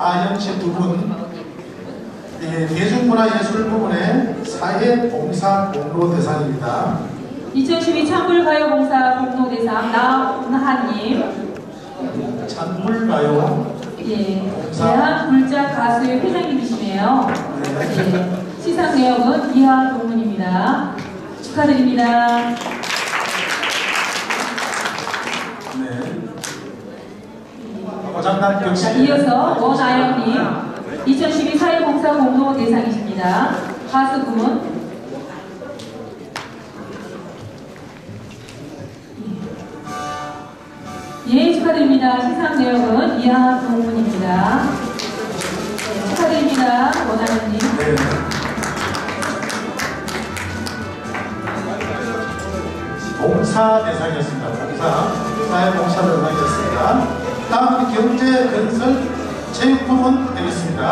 아영 씨 두 분, 예, 대중문화예술 부문의 사회봉사 공로 대상입니다. 2012 창불가요봉사 공로대상 나훈하님, 찬물가요. 예, 대한불자 가수의 회장님이시네요. 예, 시상 내역은 이하 동문입니다. 축하드립니다. 자, 격식. 이어서 원아영님, 2012 사회봉사 공로대상이십니다. 가수 부문 예, 축하드립니다. 시상 내역은 이하 동문입니다. 예, 축하드립니다. 원아영님. 네. 봉사 대상이었습니다. 봉사, 사회 봉사 대상이었습니다. 경제, 건설, 체육 부문 되겠습니다.